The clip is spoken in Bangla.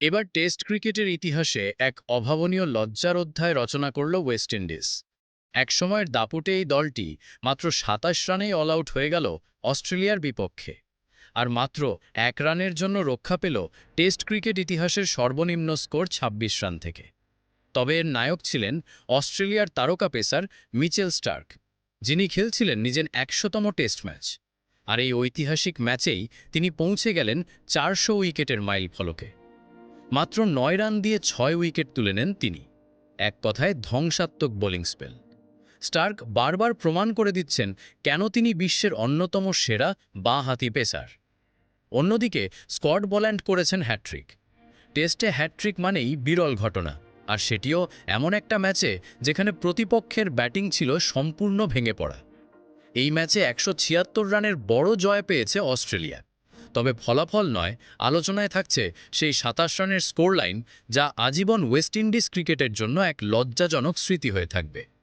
এবার টেস্ট ক্রিকেটের ইতিহাসে এক অভাবনীয় লজ্জার অধ্যায় রচনা করল ওয়েস্ট ইন্ডিজ। একসময়ের দাপুটে এই দলটি মাত্র সাতাশ রানেই অল আউট হয়ে গেল অস্ট্রেলিয়ার বিপক্ষে। আর মাত্র এক রানের জন্য রক্ষা পেল টেস্ট ক্রিকেট ইতিহাসের সর্বনিম্ন স্কোর ২৬ রান থেকে। তবে এর নায়ক ছিলেন অস্ট্রেলিয়ার তারকা পেসার মিচেল স্টার্ক, যিনি খেলছিলেন নিজের একশোতম টেস্ট ম্যাচ। আর এই ঐতিহাসিক ম্যাচেই তিনি পৌঁছে গেলেন চারশো উইকেটের মাইল ফলকে মাত্র নয় রান দিয়ে ছয় উইকেট তুলে নেন তিনি। এক কথায় ধ্বংসাত্মক বোলিং স্পেল। স্টার্ক বারবার প্রমাণ করে দিচ্ছেন কেন তিনি বিশ্বের অন্যতম সেরা বাঁ হাতি পেসার। অন্যদিকে, স্কট বল্যান্ড করেছেন হ্যাট্রিক টেস্টে হ্যাট্রিক মানেই বিরল ঘটনা, আর সেটিও এমন একটা ম্যাচে যেখানে প্রতিপক্ষের ব্যাটিং ছিল সম্পূর্ণ ভেঙে পড়া। এই ম্যাচে একশো ছিয়াত্তর রানের বড় জয় পেয়েছে অস্ট্রেলিয়া। তবে ফলাফল নয়, আলোচনায় থাকছে সেই সাতাশ রানের স্কোর লাইন যা আজীবন ওয়েস্ট ইন্ডিজ ক্রিকেটের জন্য এক লজ্জাজনক স্মৃতি হয়ে থাকবে।